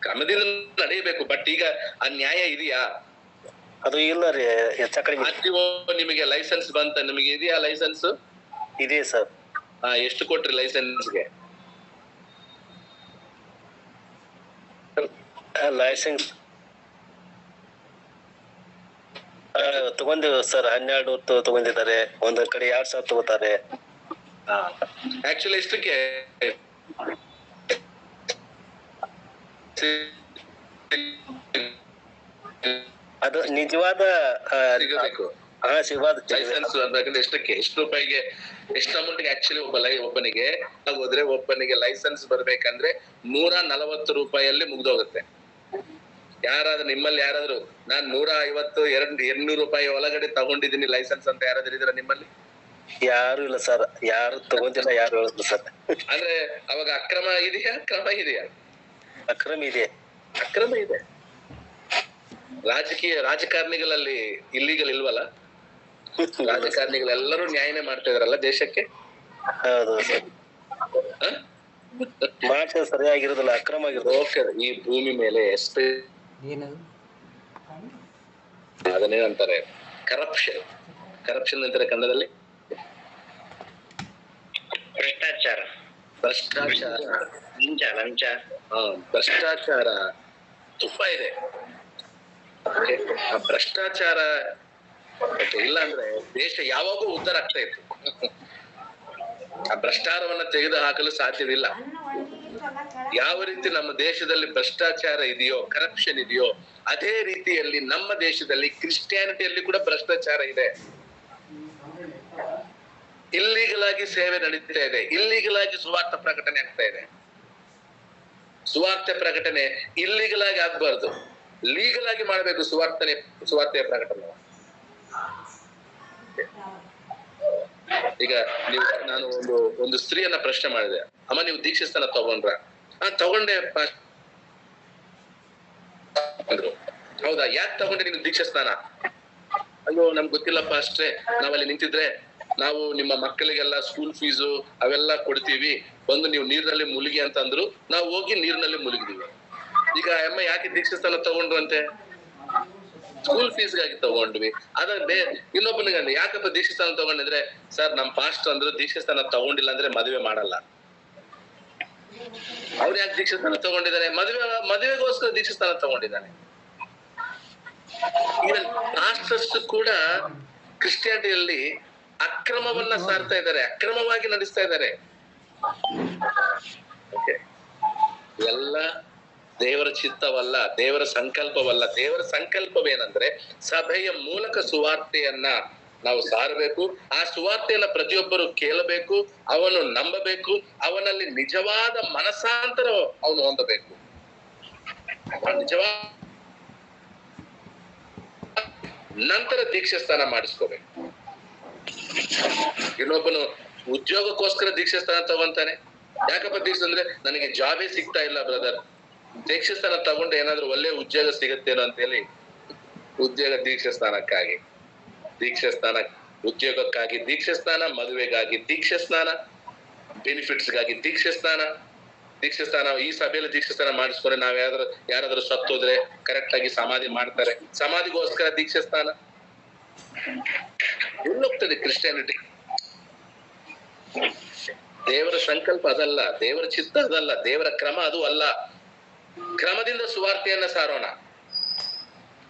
ಕ್ರಮದಿಂದ ನಡೆಯಬೇಕು. ಬಟ್ ಈಗ ಆ ನ್ಯಾಯ ಇದೆಯಾ?
ಅದು ಇಲ್ಲ ರೀ ಹೆಚ್ಚ ಕಡಿಮೆ.
ನಿಮಗೆ ಲೈಸೆನ್ಸ್ ಬಂತ ನಿಮಗೆ ಇದೆಯಾ ಲೈಸೆನ್ಸ್
ಇದೆ ಸರ್.
ಹಾ ಎಷ್ಟು ಕೊಟ್ರಿ ಲೈಸೆನ್ಸ್ಗೆ
ಲೈಸೆನ್ಸ್ ತಗೊಂಡಿವ್ ಸರ್ ಹನ್ನೆರಡು ಹೊತ್ತು ತಗೊಂಡಿದ್ದಾರೆ. ಒಂದ್ ಕಡೆ ಎರಡ್ ಸಾವಿರ ತಗೋತಾರೆ.
ಆಕ್ಚುಲಿ ಇಷ್ಟಕ್ಕೆ
ಅದು ನಿಜವಾದ ಆ,
ಸಿಗಬೇಕು.
ಹಾ ಸಿಗವಾದ
ಲೈಸೆನ್ಸ್ ಅನ್ಬೇಕಂದ್ರೆ ಎಷ್ಟಕ್ಕೆ ಎಷ್ಟು ರೂಪಾಯಿಗೆ ಎಷ್ಟು ಅಮೌಂಟ್ಗೆ ಆಕ್ಚುಲಿ ಒಬ್ಬ ಲೈ ಒಬ್ಬನಿಗೆ ಹೋದ್ರೆ ಒಬ್ಬನಿಗೆ ಲೈಸೆನ್ಸ್ ಬರ್ಬೇಕಂದ್ರೆ ನೂರ ನಲವತ್ತು ರೂಪಾಯಿಯಲ್ಲಿ ಮುಗ್ದೋಗುತ್ತೆ. ಯಾರಾದ್ರೂ ನಿಮ್ಮಲ್ಲಿ ಯಾರಾದ್ರೂ ನಾನ್ ನೂರ ಐವತ್ತು ಎರಡ್ ಎರಡ್ನೂರು ರೂಪಾಯಿ ಒಳಗಡೆ ತಗೊಂಡಿದ್ದೀನಿ ಲೈಸೆನ್ಸ್ ಅಂತ ಯಾರಾದ್ರೂ ಇದ್ರ ನಿಮ್ಮಲ್ಲಿ?
ಯಾರು ಇಲ್ಲ ಸರ್ ಯಾರು ತಗೊಂತಿಲ್ಲ ಯಾರು ಹೇಳಿದ್ರು ಸರ್
ಅಂದ್ರೆ ಅವಾಗ ಅಕ್ರಮ ಇದೆಯಾ ಕ್ರಮ ಇದೆಯಾ?
ಅಕ್ರಮ ಇದೆ.
ಅಕ್ರಮ ಇದೆ. ರಾಜಕೀಯ ರಾಜಕಾರಣಿಗಳಲ್ಲಿ ಇಲ್ಲಿಗಲ್ ಇಲ್ವಲ್ಲ? ರಾಜಕಾರಣಿಗಳೆಲ್ಲರೂ ನ್ಯಾಯನೇ ಮಾಡ್ತಾ ಇದಾರಲ್ಲ ದೇಶಕ್ಕೆ?
ಹೌದು. ಸರ್? ಮಾಡ್ತಾರೆ ಸರಿಯಾಗಿರೋದಿಲ್ಲ ಅಕ್ರಮ ಆಗಿರೋದು
ಈ ಭೂಮಿ ಮೇಲೆ ಎಷ್ಟು ಅದನ್ನೇ ಅಂತಾರೆ ಕರಪ್ಷನ್ ಕರಪ್ಷನ್ ಅಂತಾರೆ ಕನ್ನಡದಲ್ಲಿ?
ಭ್ರಷ್ಟಾಚಾರ.
ಭ್ರಷ್ಟಾಚಾರ.
ಲಂಚ ಲಂಚ.
ಹಾ ಭ್ರಷ್ಟಾಚಾರ. ತುಂಬಾ ಇದೆ. ಆ ಭ್ರಷ್ಟಾಚಾರ ಇಲ್ಲ ಅಂದ್ರೆ ದೇಶ ಯಾವಾಗೂ ಉದ್ಧಾರ ಆಗ್ತಾ ಇತ್ತು. ಆ ಭ್ರಷ್ಟಾಚಾರವನ್ನ ತೆಗೆದು ಹಾಕಲು ಸಾಧ್ಯವಿಲ್ಲ. ಯಾವ ರೀತಿ ನಮ್ಮ ದೇಶದಲ್ಲಿ ಭ್ರಷ್ಟಾಚಾರ ಇದೆಯೋ ಕರಪ್ಷನ್ ಇದೆಯೋ, ಅದೇ ರೀತಿಯಲ್ಲಿ ನಮ್ಮ ದೇಶದಲ್ಲಿ ಕ್ರಿಶ್ಚಿಯಾನಿಟಿಯಲ್ಲಿ ಕೂಡ ಭ್ರಷ್ಟಾಚಾರ ಇದೆ. ಇಲ್ಲಿಗಲ್ ಆಗಿ ಸೇವೆ ನಡೀತಾ ಇದೆ. ಇಲ್ಲಿಗಲ್ ಆಗಿ ಸುವಾರ್ಥ ಪ್ರಕಟಣೆ ಆಗ್ತಾ ಇದೆ. ಸುವಾರ್ತೆ ಪ್ರಕಟಣೆ ಇಲ್ಲಿಗಲ್ ಆಗಿ ಆಗ್ಬಾರ್ದು. ಲೀಗಲ್ ಆಗಿ ಮಾಡಬೇಕು ಸುವಾರ್ತನೆ ಸುವಾರ್ತೆಯ ಪ್ರಕಟಣೆ. ಈಗ ನೀವು, ನಾನು ಒಂದು ಒಂದು ಸ್ತ್ರೀಯನ್ನ ಪ್ರಶ್ನೆ ಮಾಡಿದೆ. ಅಮ್ಮ, ನೀವು ದೀಕ್ಷಾಸ್ಥಾನ ತಗೊಂಡ್ರ? ಆ, ತಗೊಂಡೆ ಅಂದ್ರು. ಹೌದಾ? ಯಾಕೆ ತಗೊಂಡೆ ನೀನು ದೀಕ್ಷಾಸ್ಥಾನ ಅಯ್ಯೋ, ನಮ್ಗೆ ಗೊತ್ತಿಲ್ಲಪ್ಪ ಅಷ್ಟೇ. ನಾವಲ್ಲಿ ನಿಂತಿದ್ರೆ ನಾವು ನಿಮ್ಮ ಮಕ್ಕಳಿಗೆಲ್ಲ ಸ್ಕೂಲ್ ಫೀಸು ಅವೆಲ್ಲ ಕೊಡ್ತೀವಿ. ಬಂದು ನೀವು ನೀರಿನಲ್ಲಿ ಮುಳುಗಿ ಅಂತ ಅಂದ್ರು ನಾವು ಹೋಗಿ ನೀರಿನಲ್ಲಿ ಮುಳುಗಿದೀವಿ. ಈಗ ಅಮ್ಮ ಯಾಕೆ ದೀಕ್ಷೆ ಸ್ಥಾನ ಅಂತೆ? ಸ್ಕೂಲ್ ಫೀಸ್ಗಾಗಿ ತಗೊಂಡ್ವಿ. ಅದ ಇನ್ನೊಬ್ಬನ ಅಂದ್ರೆ ಯಾಕಪ್ಪ ದೀಕ್ಷಾಸ್ಥಾನ ತಗೊಂಡಿದ್ರೆ, ಸರ್, ನಮ್ ಪಾಸ್ಟ್ ಅಂದ್ರು ದೀಕ್ಷಾಸ್ಥಾನ ತಗೊಂಡಿಲ್ಲ ಅಂದ್ರೆ ಮದುವೆ ಮಾಡಲ್ಲ. ಅವ್ರು ಯಾಕೆ ದೀಕ್ಷಾಸ್ಥಾನ ತಗೊಂಡಿದ್ದಾರೆ? ಮದುವೆ, ಮದುವೆಗೋಸ್ಕರ ದೀಕ್ಷಾಸ್ಥಾನ ತಗೊಂಡಿದ್ದಾನೆ. ಈವನ್ ಪಾಸ್ಟರ್ಸ್ ಕೂಡ ಕ್ರಿಸ್ಟಿಯಾನಿಟಿಯಲ್ಲಿ ಅಕ್ರಮವನ್ನ ಸಾರ್ತಾ ಇದ್ದಾರೆ, ಅಕ್ರಮವಾಗಿ ನಡೆಸ್ತಾ ಇದ್ದಾರೆ. ಎಲ್ಲ ದೇವರ ಚಿತ್ತವಲ್ಲ, ದೇವರ ಸಂಕಲ್ಪವಲ್ಲ. ದೇವರ ಸಂಕಲ್ಪವೇನಂದ್ರೆ ಸಭೆಯ ಮೂಲಕ ಸುವಾರ್ತೆಯನ್ನ ನಾವು ಸಾರಬೇಕು. ಆ ಸುವಾರ್ತೆಯನ್ನ ಪ್ರತಿಯೊಬ್ಬರು ಕೇಳಬೇಕು, ಅವನು ನಂಬಬೇಕು, ಅವನಲ್ಲಿ ನಿಜವಾದ ಮನಸಾಂತರ ಅವನು ಹೊಂದಬೇಕು. ನಿಜವಾದ ನಂತರ ದೀಕ್ಷೆ ಸ್ಥಾನ ಮಾಡಿಸ್ಕೋಬೇಕು. ಇನ್ನೊಬ್ಬನು ಉದ್ಯೋಗಕ್ಕೋಸ್ಕರ ದೀಕ್ಷೆ ಸ್ಥಾನ ತಗೊಂತಾನೆ. ಯಾಕಪ್ಪ ದೀಕ್ಷೆ ಅಂದ್ರೆ, ನನಗೆ ಜಾಬೇ ಸಿಗ್ತಾ ಇಲ್ಲ ಬ್ರದರ್ ದೀಕ್ಷೆ ಸ್ಥಾನ ತಗೊಂಡು ಏನಾದ್ರೂ ಒಳ್ಳೆ ಉದ್ಯೋಗ ಸಿಗುತ್ತೇನೋ ಅಂತ ಹೇಳಿ ಉದ್ಯೋಗ ದೀಕ್ಷೆ ಸ್ಥಾನಕ್ಕಾಗಿ, ದೀಕ್ಷೆ ಸ್ಥಾನ ಉದ್ಯೋಗಕ್ಕಾಗಿ, ದೀಕ್ಷೆ ಸ್ಥಾನ ಮದುವೆಗಾಗಿ, ದೀಕ್ಷೆ ಸ್ನಾನ ಬೆನಿಫಿಟ್ಸ್ಗಾಗಿ ದೀಕ್ಷೆ ಸ್ನಾನ ದೀಕ್ಷೆ ಸ್ಥಾನ, ಈ ಸಭೆಯಲ್ಲಿ ದೀಕ್ಷೆ ಸ್ಥಾನ ಮಾಡಿಸ್ಕೊಂಡ್ರೆ ನಾವ್ ಯಾರಾದ್ರೂ ಸತ್ತೋದ್ರೆ ಕರೆಕ್ಟ್ ಆಗಿ ಸಮಾಧಿ ಮಾಡ್ತಾರೆ. ಸಮಾಧಿಗೋಸ್ಕರ ದೀಕ್ಷೆ ಸ್ಥಾನ. ಎಲ್ಲೋಗ್ತದೆ ಕ್ರಿಶ್ಚಿಯಾನಿಟಿ ದೇವರ ಸಂಕಲ್ಪ ಅದಲ್ಲ, ದೇವರ ಚಿತ್ತ ಅದಲ್ಲ, ದೇವರ ಕ್ರಮ ಅದು ಅಲ್ಲ. ಕ್ರಮದಿಂದ ಸುವಾರ್ತೆಯನ್ನ ಸಾರೋಣ.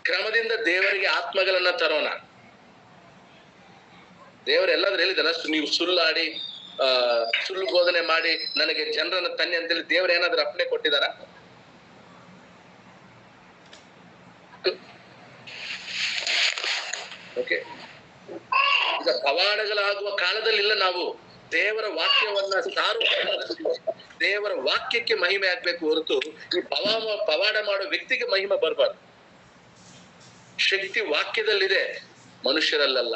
ಕ್ರಮದಿಂದ ದೇವರಿಗೆ ಆತ್ಮಗಳನ್ನ ತರೋಣ. ದೇವರೆಲ್ಲಾದ್ರೂ ಹೇಳಿದಲ್ಲ ನೀವು ಸುಳ್ಳಾಡಿ, ಆ, ಸುಳ್ಳು ಬೋಧನೆ ಮಾಡಿ, ನನಗೆ ಜನರನ್ನ ತನ್ನಿ ಅಂತೇಳಿ ದೇವರು ಏನಾದ್ರೂ ಅಪ್ಪಣೆ ಕೊಟ್ಟಿದಾರ ಓಕೆ ಈಗ ಪವಾಡಗಳಾಗುವ ಕಾಲದಲ್ಲಿಲ್ಲ ನಾವು. ದೇವರ ವಾಕ್ಯವನ್ನ ಸಾರು ದೇವರ ವಾಕ್ಯಕ್ಕೆ ಮಹಿಮೆ ಆಗ್ಬೇಕು ಹೊರತು ಈ ಪವಾಡ ಪವಾಡ ಮಾಡೋ ವ್ಯಕ್ತಿಗೆ ಮಹಿಮೆ ಬರಬಾರ್ದು. ಶಕ್ತಿ ವಾಕ್ಯದಲ್ಲಿದೆ ಮನುಷ್ಯರಲ್ಲ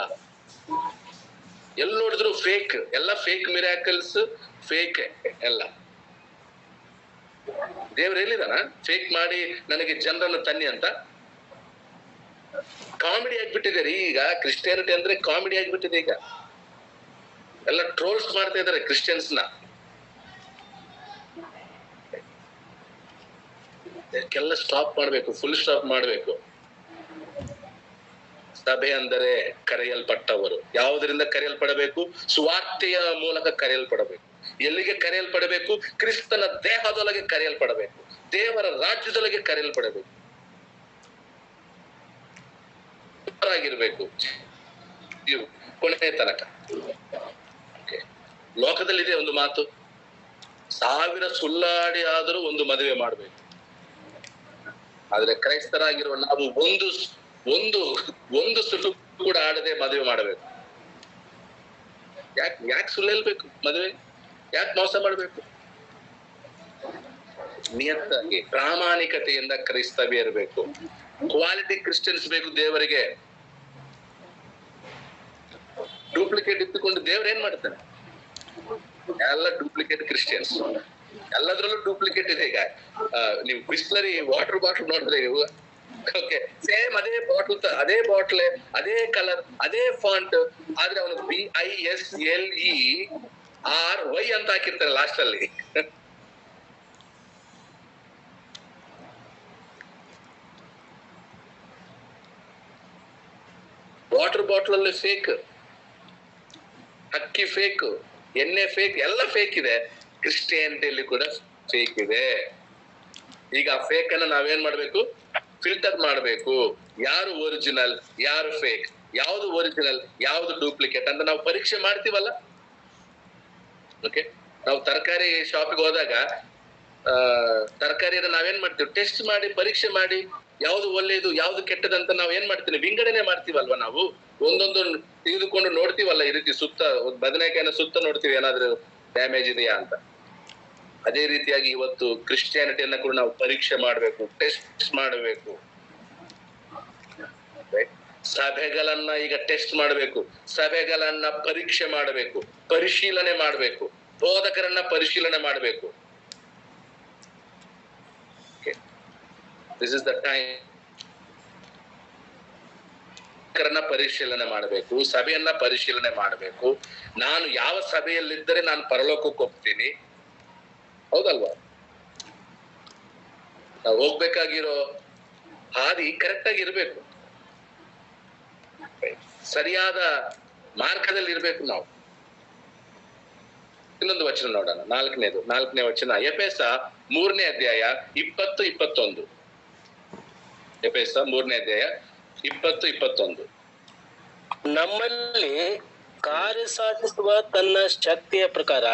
ಎಲ್ ನೋಡಿದ್ರು ಫೇಕ್ ಎಲ್ಲ ಫೇಕ್ ಮಿರಾಕಲ್ಸ್ ಫೇಕ್ ಎಲ್ಲ. ದೇವ್ರು ಹೇಳಿದಾನ ಫೇಕ್ ಮಾಡಿ ನನಗೆ ಜನರನ್ನು ತನ್ನಿ ಅಂತ? ಕಾಮಿಡಿ ಆಗ್ಬಿಟ್ಟಿದೆ ರೀ ಈಗ. ಕ್ರಿಶ್ಚಿಯಾನಿಟಿ ಅಂದ್ರೆ ಕಾಮಿಡಿ ಆಗ್ಬಿಟ್ಟಿದೆ ಈಗ. ಎಲ್ಲ ಟ್ರೋಲ್ಸ್ ಮಾಡ್ತಾ ಇದ್ದಾರೆ ಕ್ರಿಶ್ಚಿಯನ್ಸ್ನ. ಇದಕ್ಕೆಲ್ಲ ಸ್ಟಾಪ್ ಮಾಡ್ಬೇಕು ಫುಲ್ ಸ್ಟಾಪ್ ಮಾಡ್ಬೇಕು. ಸಭೆ ಅಂದರೆ ಕರೆಯಲ್ಪಟ್ಟವರು. ಯಾವುದರಿಂದ ಕರೆಯಲ್ಪಡಬೇಕು? ಸುವಾರ್ತೆಯ ಮೂಲಕ ಕರೆಯಲ್ಪಡಬೇಕು. ಎಲ್ಲಿಗೆ ಕರೆಯಲ್ಪಡಬೇಕು? ಕ್ರಿಸ್ತನ ದೇಹದೊಳಗೆ ಕರೆಯಲ್ಪಡಬೇಕು. ದೇವರ ರಾಜ್ಯದೊಳಗೆ ಕರೆಯಲ್ಪಡಬೇಕು. ಆಗಿರ್ಬೇಕು. ಕೊನೆಯ ತನಕ. ಲೋಕದಲ್ಲಿದೆ ಒಂದು ಮಾತು. ಸಾವಿರ ಸುಳ್ಳಾಡಿ ಆದರೂ ಒಂದು ಮದುವೆ ಮಾಡಬೇಕು. ಆದ್ರೆ ಕ್ರೈಸ್ತರಾಗಿರುವ ನಾವು ಒಂದು ಒಂದು ಒಂದು ಸುಟ್ಟು ಕೂಡ ಆಡದೆ ಮದುವೆ ಮಾಡಬೇಕು. ಯಾಕೆ ಯಾಕೆ ಸುಳ್ಳೇಳ್ಬೇಕು ಮದುವೆ? ಯಾಕೆ ಮೋಸ ಮಾಡಬೇಕು? ನಿಯತ್ತಾಗಿ, ಪ್ರಾಮಾಣಿಕತೆಯಿಂದ ಕ್ರೈಸ್ತವ್ಯ ಇರಬೇಕು. ಕ್ವಾಲಿಟಿ ಕ್ರಿಶ್ಚಿಯನ್ಸ್ ಬೇಕು ದೇವರಿಗೆ. ಡೂಪ್ಲಿಕೇಟ್ ಇತ್ತುಕೊಂಡು ದೇವ್ರ ಏನ್ ಮಾಡ್ತಾನೆ ಎಲ್ಲ ಡೂಪ್ಲಿಕೇಟ್ ಕ್ರಿಶ್ಚಿಯನ್ಸ್ ಎಲ್ಲದ್ರಲ್ಲೂ ಡೂಪ್ಲಿಕೇಟ್ ಇದೆ ಈಗ. ನೀವು ಬಿಸ್ಲರಿ ವಾಟರ್ ಬಾಟಲ್ ನೋಡಿದ್ರೆ ನೀವು ಓಕೆ ಸೇಮ್ ಅದೇ ಬಾಟಲ್ ಅದೇ ಬಾಟ್ಲೆ ಅದೇ ಕಲರ್ ಅದೇ ಫಾಂಟ್ ಆದ್ರೆ ಅವನು B I S L E R Y ಅಂತ ಹಾಕಿರ್ತಾರೆ ಲಾಸ್ಟ್ ಅಲ್ಲಿ. ವಾಟರ್ ಬಾಟಲ್ ಅಲ್ಲಿ ಫೇಕ್ ಅಕ್ಕಿ ಫೇಕ್ ಎಣ್ಣೆ ಫೇಕ್ ಎಲ್ಲ ಫೇಕ್ ಇದೆ. ಕ್ರಿಸ್ಟಿಯಾನಿಟಿಯಲ್ಲಿ ಕೂಡ ಫೇಕ್ ಇದೆ. ಈಗ ಆ ಫೇಕ್ ಅನ್ನ ನಾವೇನ್ ಮಾಡ್ಬೇಕು? ಫಿಲ್ಟರ್ ಮಾಡ್ಬೇಕು. ಯಾರು ಒರಿಜಿನಲ್ ಯಾರು ಫೇಕ್ ಯಾವ್ದು ಒರಿಜಿನಲ್ ಯಾವ್ದು ಡೂಪ್ಲಿಕೇಟ್ ಅಂತ ನಾವು ಪರೀಕ್ಷೆ ಮಾಡ್ತೀವಲ್ಲ? ಓಕೆ ನಾವು ತರಕಾರಿ ಶಾಪಿಗೆ ಹೋದಾಗ ತರಕಾರಿಯನ್ನ ನಾವೇನ್ ಮಾಡ್ತೀವಿ? ಟೆಸ್ಟ್ ಮಾಡಿ, ಪರೀಕ್ಷೆ ಮಾಡಿ. ಯಾವ್ದು ಒಳ್ಳೆಯದು, ಯಾವ್ದು ಕೆಟ್ಟದಂತ ನಾವು ಏನ್ ಮಾಡ್ತೀವಿ? ವಿಂಗಡಣೆ ಮಾಡ್ತೀವಲ್ವ ನಾವು? ಒಂದೊಂದು ತೆಗೆದುಕೊಂಡು ನೋಡ್ತೀವಲ್ಲ ಈ ರೀತಿ ಸುತ್ತ ಬದನೆಕಾಯಿನ ಸುತ್ತ ನೋಡ್ತೀವಿ, ಏನಾದ್ರೂ ಡ್ಯಾಮೇಜ್ ಇದೆಯಾ ಅಂತ. ಅದೇ ರೀತಿಯಾಗಿ ಇವತ್ತು ಕ್ರಿಶ್ಚಿಯಾನಿಟಿಯನ್ನ ಕೂಡ ನಾವು ಪರೀಕ್ಷೆ ಮಾಡಬೇಕು ಟೆಸ್ಟ್ ಮಾಡಬೇಕು. ಸಭೆಗಳನ್ನ ಈಗ ಟೆಸ್ಟ್ ಮಾಡಬೇಕು, ಸಭೆಗಳನ್ನ ಪರೀಕ್ಷೆ ಮಾಡಬೇಕು, ಪರಿಶೀಲನೆ ಮಾಡಬೇಕು, ಬೋಧಕರನ್ನ ಪರಿಶೀಲನೆ ಮಾಡಬೇಕು. ದಿಸ್ ಇಸ್ ದ ಟೈಮ್ ಪರಿಶೀಲನೆ ಮಾಡಬೇಕು, ಸಭೆಯನ್ನ ಪರಿಶೀಲನೆ ಮಾಡಬೇಕು. ನಾನು ಯಾವ ಸಭೆಯಲ್ಲಿದ್ದರೆ ನಾನು ಪರಲೋಕಕ್ಕೆ ಹೋಗ್ತೀನಿ. ಹೌದಲ್ವಾ? ನಾವು ಹೋಗ್ಬೇಕಾಗಿರೋ ಹಾದಿ ಕರೆಕ್ಟ್ ಆಗಿ ಇರ್ಬೇಕು ಸರಿಯಾದ ಮಾರ್ಗದಲ್ಲಿ ಇರ್ಬೇಕು ನಾವು. ಇನ್ನೊಂದು ವಚನ ನೋಡೋಣ. ನಾಲ್ಕನೇದು, ನಾಲ್ಕನೇ ವಚನ. ಎಪೆಸ ಮೂರನೇ ಅಧ್ಯಾಯ, ಇಪ್ಪತ್ತು, ಇಪ್ಪತ್ತೊಂದು. ಎಪೆಸ ಮೂರನೇ ಅಧ್ಯಾಯ ಇಪ್ಪತ್ತು ಇಪ್ಪತ್ತೊಂದು.
ನಮ್ಮಲ್ಲಿ ಕಾರ್ಯ ಸಾಧಿಸುವ ತನ್ನ ಶಕ್ತಿಯ ಪ್ರಕಾರ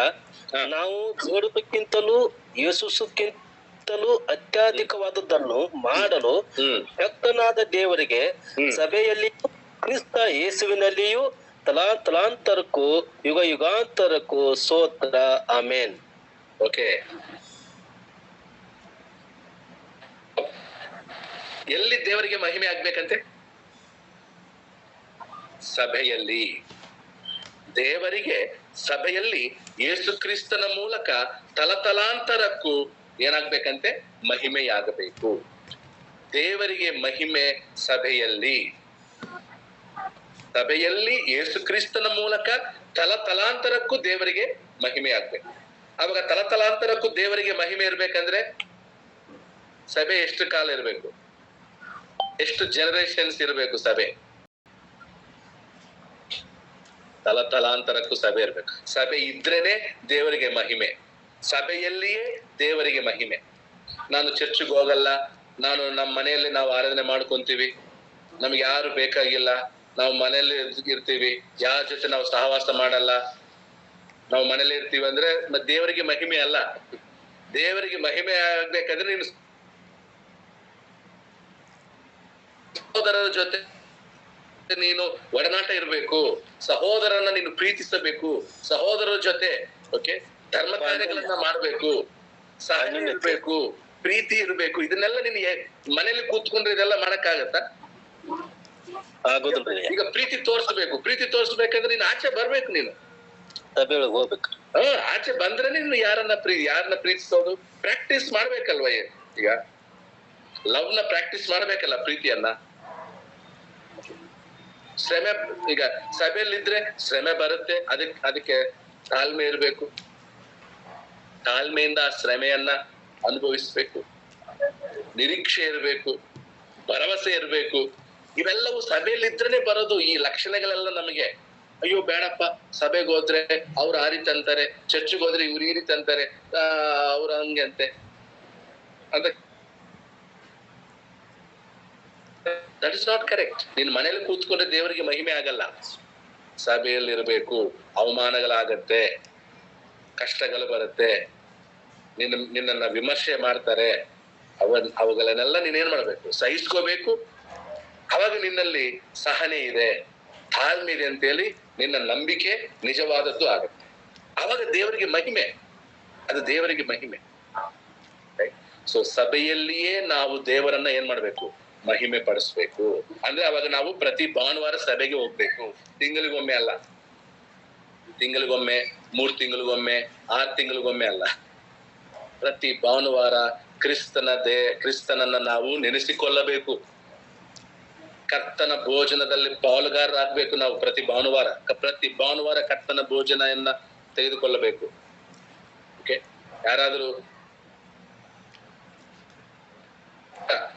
ನಾವು ಬೇಡುವುದಕ್ಕಿಂತಲೂ ಯಶಸ್ಸುಕ್ಕಿಂತಲೂ ಅತ್ಯಧಿಕವಾದದ್ದನ್ನು ಮಾಡಲು ಶಕ್ತನಾದ ದೇವರಿಗೆ ಸಭೆಯಲ್ಲಿ ಕ್ರಿಸ್ತ ಯೇಸುವಿನಲ್ಲಿಯೂ ತಲಾ ತಲಾಂತರಕ್ಕೂ ಯುಗ ಯುಗಾಂತರಕ್ಕೂ ಸೋತ್ರ. ಆಮೇನ್.
ಓಕೆ. ಎಲ್ಲಿ ದೇವರಿಗೆ ಮಹಿಮೆ ಆಗ್ಬೇಕಂತೆ? ಸಭೆಯಲ್ಲಿ. ದೇವರಿಗೆ ಸಭೆಯಲ್ಲಿ ಯೇಸು ಕ್ರಿಸ್ತನ ಮೂಲಕ ತಲತಲಾಂತರಕ್ಕೂ ಏನಾಗ್ಬೇಕಂತೆ? ಮಹಿಮೆಯಾಗಬೇಕು. ದೇವರಿಗೆ ಮಹಿಮೆ ಸಭೆಯಲ್ಲಿ. ಸಭೆಯಲ್ಲಿ ಯೇಸು ಕ್ರಿಸ್ತನ ಮೂಲಕ ತಲತಲಾಂತರಕ್ಕೂ ದೇವರಿಗೆ ಮಹಿಮೆ ಆಗ್ಬೇಕು. ಅವಾಗ ತಲತಲಾಂತರಕ್ಕೂ ದೇವರಿಗೆ ಮಹಿಮೆ ಇರ್ಬೇಕಂದ್ರೆ ಸಭೆ ಎಷ್ಟು ಕಾಲ ಇರಬೇಕು? ಎಷ್ಟು ಜನರೇಷನ್ಸ್ ಇರಬೇಕು ಸಭೆ? ತಲತಲಾಂತರಕ್ಕೂ ಸಭೆ ಇರಬೇಕು. ಸಭೆ ಇದ್ರೇನೆ ದೇವರಿಗೆ ಮಹಿಮೆ. ಸಭೆಯಲ್ಲಿಯೇ ದೇವರಿಗೆ ಮಹಿಮೆ. ನಾನು ಚರ್ಚ್ಗೆ ಹೋಗಲ್ಲ, ನಾನು ನಮ್ಮ ಮನೆಯಲ್ಲಿ ನಾವು ಆರಾಧನೆ ಮಾಡ್ಕೊಂತೀವಿ. ನಮ್ಗೆ ಯಾರು ಬೇಕಾಗಿಲ್ಲ, ನಾವು ಮನೆಯಲ್ಲಿ ಇರ್ತೀವಿ. ಯಾರ ಜೊತೆ ನಾವು ಸಹವಾಸ ಮಾಡಲ್ಲ. ನಾವು ಮನೇಲಿ ಇರ್ತೀವಿ ಅಂದ್ರೆ ದೇವರಿಗೆ ಮಹಿಮೆ ಅಲ್ಲ. ದೇವರಿಗೆ ಮಹಿಮೆ ಆಗ್ಬೇಕಂದ್ರೆ ನೀನು ಸಹೋದರರ ಜೊತೆ ನೀನು ಒಡನಾಟ ಇರಬೇಕು. ಸಹೋದರನ ನೀನು ಪ್ರೀತಿಸಬೇಕು. ಸಹೋದರರ ಜೊತೆ ಓಕೆ ಧರ್ಮ ಕಾರ್ಯಗಳನ್ನ ಮಾಡ್ಬೇಕು. ಸಹನೆ ಇರ್ಬೇಕು. ಪ್ರೀತಿ ಇರ್ಬೇಕು. ಇದನ್ನೆಲ್ಲ ನೀನು ಮನೇಲಿ ಕೂತ್ಕೊಂಡ್ರೆ ಇದೆಲ್ಲ ಮಾಡಕ್ಕಾಗತ್ತಾ?
ಆಗುತ್ತೆ
ಈಗ ಪ್ರೀತಿ ತೋರಿಸ್ಬೇಕು. ಪ್ರೀತಿ ತೋರಿಸ್ಬೇಕಂದ್ರೆ ನೀನು ಆಚೆ ಬರ್ಬೇಕು ನೀನು.
ಹೋಗ್ಬೇಕು.
ಹ ಆಚೆ ಬಂದ್ರೆ ನೀನು ಯಾರನ್ನ ಪ್ರೀ ಯಾರನ್ನ ಪ್ರೀತಿಸೋದು? ಪ್ರಾಕ್ಟೀಸ್ ಮಾಡ್ಬೇಕಲ್ವ ಈಗ ಲವ್ನ ಪ್ರಾಕ್ಟೀಸ್ ಮಾಡ್ಬೇಕಲ್ಲ ಪ್ರೀತಿಯನ್ನ? ಶ್ರಮೆ, ಈಗ ಸಭೆಯಲ್ಲಿದ್ರೆ ಶ್ರಮೆ ಬರುತ್ತೆ. ಅದಕ್ಕೆ ಅದಕ್ಕೆ ತಾಳ್ಮೆ ಇರಬೇಕು. ತಾಳ್ಮೆಯಿಂದ ಆ ಶ್ರಮೆಯನ್ನ ಅನುಭವಿಸ್ಬೇಕು. ನಿರೀಕ್ಷೆ ಇರಬೇಕು. ಭರವಸೆ ಇರಬೇಕು. ಇವೆಲ್ಲವೂ ಸಭೆಯಲ್ಲಿದ್ರೇನೆ ಬರೋದು. ಈ ಲಕ್ಷಣಗಳೆಲ್ಲ ನಮಗೆ, ಅಯ್ಯೋ ಬೇಡಪ್ಪ, ಸಭೆಗೆ ಹೋದ್ರೆ ಅವ್ರು ಆ ರೀತಿ ಅಂತಾರೆ, ಚರ್ಚ್ಗೆ ಹೋದ್ರೆ ಇವ್ರು ಈ ರೀತಿ ಅಂತಾರೆ ಅವ್ರ ಹಂಗೆ ಅಂತೆ. ಅಂತ ದಟ್ ಇಸ್ ನಾಟ್ ಕರೆಕ್ಟ್ ನೀನ್ ಮನೇಲಿ ಕೂತ್ಕೊಂಡ್ರೆ ದೇವರಿಗೆ ಮಹಿಮೆ ಆಗಲ್ಲ. ಸಭೆಯಲ್ಲಿ ಇರಬೇಕು ಅವಮಾನಗಳಾಗತ್ತೆ, ಕಷ್ಟಗಳು ಬರುತ್ತೆ. ನಿನ್ನ, ನಿನ್ನನ್ನ ವಿಮರ್ಶೆ ಮಾಡ್ತಾರೆ. ಅವನ್, ಅವುಗಳನ್ನೆಲ್ಲ ನೀನೇನ್ ಮಾಡ್ಬೇಕು? ಸಹಿಸ್ಕೋಬೇಕು? ಅವಾಗ ನಿನ್ನಲ್ಲಿ ಸಹನೆ ಇದೆ, ತಾಳ್ಮೆ ಇದೆ ಅಂತೇಳಿ ನಿನ್ನ ನಂಬಿಕೆ ನಿಜವಾದದ್ದು ಆಗುತ್ತೆ. ಅವಾಗ ದೇವರಿಗೆ ಮಹಿಮೆ. ಅದು ದೇವರಿಗೆ ಮಹಿಮೆ. ಸೊ ಸಭೆಯಲ್ಲಿಯೇ ನಾವು ದೇವರನ್ನ ಏನ್ ಮಾಡ್ಬೇಕು? ಮಹಿಮೆ ಪಡಿಸ್ಬೇಕು ಅಂದ್ರೆ ಅವಾಗ ನಾವು ಪ್ರತಿ ಭಾನುವಾರ ಸಭೆಗೆ ಹೋಗ್ಬೇಕು. ತಿಂಗಳಿಗೊಮ್ಮೆ ಅಲ್ಲ. ತಿಂಗಳಿಗೊಮ್ಮೆ, ಮೂರ್ ತಿಂಗಳಿಗೊಮ್ಮೆ, ಆರ್ ತಿಂಗಳಿಗೊಮ್ಮೆ ಅಲ್ಲ. ಪ್ರತಿ ಭಾನುವಾರ ಕ್ರಿಸ್ತನ ದೇ, ಕ್ರಿಸ್ತನನ್ನ ನಾವು ನೆನೆಸಿಕೊಳ್ಳಬೇಕು. ಕರ್ತನ ಭೋಜನದಲ್ಲಿ ಪಾಲುಗಾರರಾಗ್ಬೇಕು ನಾವು ಪ್ರತಿ ಭಾನುವಾರ. ಪ್ರತಿ ಭಾನುವಾರ ಕರ್ತನ ಭೋಜನವನ್ನು ತೆಗೆದುಕೊಳ್ಳಬೇಕು. ಓಕೆ ಯಾರಾದರೂ ಕ-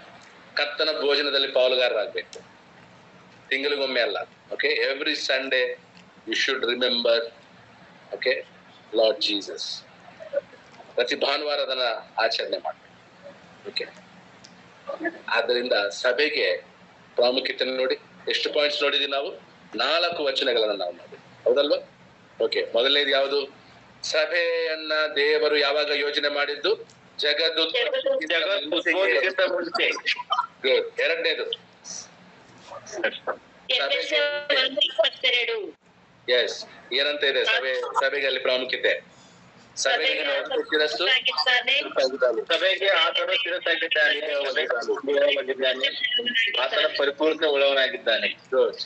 ಕರ್ತನ ಭೋಜನದಲ್ಲಿ ಪಾಲುಗಾರರಾಗಬೇಕು. ತಿಂಗಳಿಗೊಮ್ಮೆ ಅಲ್ಲ. Okay every Sunday you should remember okay Lord Jesus ಪ್ರತಿ ಭಾನುವಾರ ಅದನ್ನ ಆಚರಣೆ ಮಾಡಬೇಕು. ಓಕೆ ಆದ್ದರಿಂದ ಸಭೆಗೆ ಪ್ರಾಮುಖ್ಯತೆ ನೋಡಿ, ಎಷ್ಟು ಪಾಯಿಂಟ್ಸ್ ನೋಡಿದೀವಿ ನಾವು? ನಾಲ್ಕು ವಚನಗಳನ್ನ ನಾವು ನೋಡಿ ಹೌದಲ್ವಾ? ಓಕೆ ಮೊದಲನೇದು ಯಾವುದು? ಸಭೆಯನ್ನ ದೇವರು ಯಾವಾಗ ಯೋಜನೆ ಮಾಡಿದ್ದು?
ಮುಂಚೆ
ಗುಡ್ ಎರಡನೇದು. ಎಸ್ ಏನಂತ ಇದೆ? ಸಭೆ ಸಭೆಗೆ ಅಲ್ಲಿ ಪ್ರಾಮುಖ್ಯತೆ ಸಭೆಗೆ ಶಿರಸ್ಸು.
ಸಭೆಗೆ ಆತನ ಶಿರಸ್ಸಾಗಿದ್ದಾನೆ. ಆತನ ಪರಿಪೂರ್ಣ ಉಳವನಾಗಿದ್ದಾನೆ
ಗುಡ್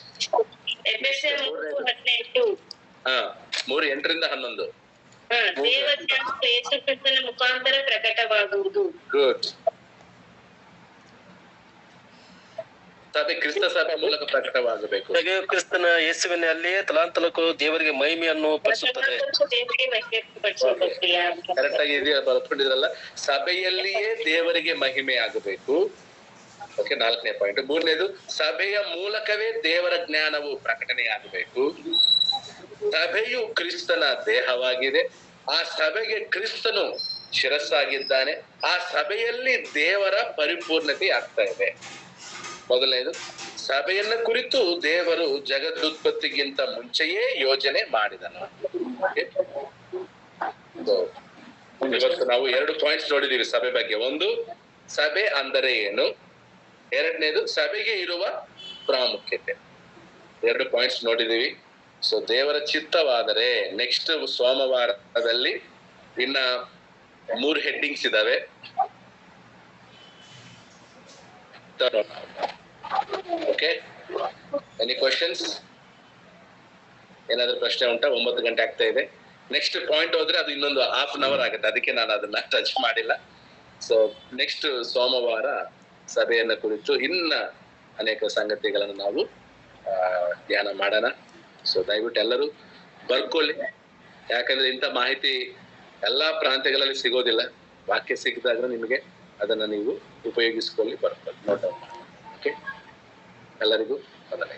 ಹಾ. ಮೂರು ಎಂಟರಿಂದ ಹನ್ನೊಂದು.
ಹ, ದೇವ ಜ್ಞಾನವು ಯೇಸು ಕ್ರಿಸ್ತನ ಮುಖಾಂತರ ಪ್ರಕಟವಾಗುವುದು.
ಗುಡ್ ಸಭೆ ಕ್ರಿಸ್ತ ಸಭೆ ಮೂಲಕ ಪ್ರಕಟವಾಗಬೇಕು.
ಹಾಗೆ ಕ್ರಿಸ್ತನ ಯೇಸುವಿನಲ್ಲಿ ತಲಾಂತಲಕ್ಕೂ ದೇವರಿಗೆ ಮಹಿಮೆಯನ್ನು ಪಡಿಸುತ್ತದೆ.
ಕರೆಕ್ಟ್ ಆಗಿ ಬರ್ಕೊಂಡಿದ್ರಲ್ಲ. ಸಭೆಯಲ್ಲಿಯೇ ದೇವರಿಗೆ ಮಹಿಮೆ ಆಗಬೇಕು. ಓಕೆ ನಾಲ್ಕನೇ ಪಾಯಿಂಟ್ ಮೂರನೇದು ಸಭೆಯ ಮೂಲಕವೇ ದೇವರ ಜ್ಞಾನವು ಪ್ರಕಟಣೆಯಾಗಬೇಕು. ಸಭೆಯು ಕ್ರಿಸ್ತನ ದೇಹವಾಗಿದೆ. ಆ ಸಭೆಗೆ ಕ್ರಿಸ್ತನು ಶಿರಸ್ಸಾಗಿದ್ದಾನೆ. ಆ ಸಭೆಯಲ್ಲಿ ದೇವರ ಪರಿಪೂರ್ಣತೆ ಆಗ್ತಾ ಇದೆ. ಮೊದಲನೇದು, ಸಭೆಯನ್ನ ಕುರಿತು ದೇವರು ಜಗದುತ್ಪತ್ತಿಗಿಂತ ಮುಂಚೆಯೇ ಯೋಜನೆ ಮಾಡಿದನು. ಇವತ್ತು ನಾವು ಎರಡು ಪಾಯಿಂಟ್ಸ್ ನೋಡಿದೀವಿ ಸಭೆ ಬಗ್ಗೆ. ಒಂದು, ಸಭೆ ಅಂದರೆ ಏನು? ಎರಡನೇದು, ಸಭೆಗೆ ಇರುವ ಪ್ರಾಮುಖ್ಯತೆ. ಎರಡು ಪಾಯಿಂಟ್ಸ್ ನೋಡಿದೀವಿ ಸೊ ದೇವರ ಚಿತ್ತವಾದರೆ ನೆಕ್ಸ್ಟ್ ಸೋಮವಾರದಲ್ಲಿ ಇನ್ನ ಮೂರು ಹೆಡ್ಡಿಂಗ್ಸ್ ಇದಾವೆ. ಓಕೆ ಎನಿ ಕ್ವಶನ್ಸ್ ಏನಾದ್ರೂ ಪ್ರಶ್ನೆ ಉಂಟಾ? ಒಂಬತ್ತು ಗಂಟೆ ಆಗ್ತಾ ಇದೆ. ನೆಕ್ಸ್ಟ್ ಪಾಯಿಂಟ್ ಹೋದ್ರೆ ಅದು ಇನ್ನೊಂದು ಹಾಫ್ ಅನ್ ಅವರ್ ಆಗುತ್ತೆ. ಅದಕ್ಕೆ ನಾನು ಅದನ್ನ ಟಚ್ ಮಾಡಿಲ್ಲ. ಸೊ ನೆಕ್ಸ್ಟ್ ಸೋಮವಾರ ಸಭೆಯನ್ನ ಕುರಿತು ಇನ್ನ ಅನೇಕ ಸಂಗತಿಗಳನ್ನು ನಾವು ಧ್ಯಾನ ಮಾಡೋಣ. ಸೊ ದಯವಿಟ್ಟು ಎಲ್ಲರೂ ಬರ್ಕೊಳ್ಳಿ. ಯಾಕಂದ್ರೆ ಇಂಥ ಮಾಹಿತಿ ಎಲ್ಲಾ ಪ್ರಾಂತ್ಯಗಳಲ್ಲಿ ಸಿಗೋದಿಲ್ಲ. ವಾಕ್ಯ ಸಿಕ್ಕಿದಾಗ ನಿಮಗೆ ಅದನ್ನ ನೀವು ಉಪಯೋಗಿಸ್ಕೊಳ್ಳಿ, ಬರ್ಕೊಳ್ಳಿ. ನೋಡೋಣ ಓಕೆ ಎಲ್ಲರಿಗೂ ಮೊದಲೇ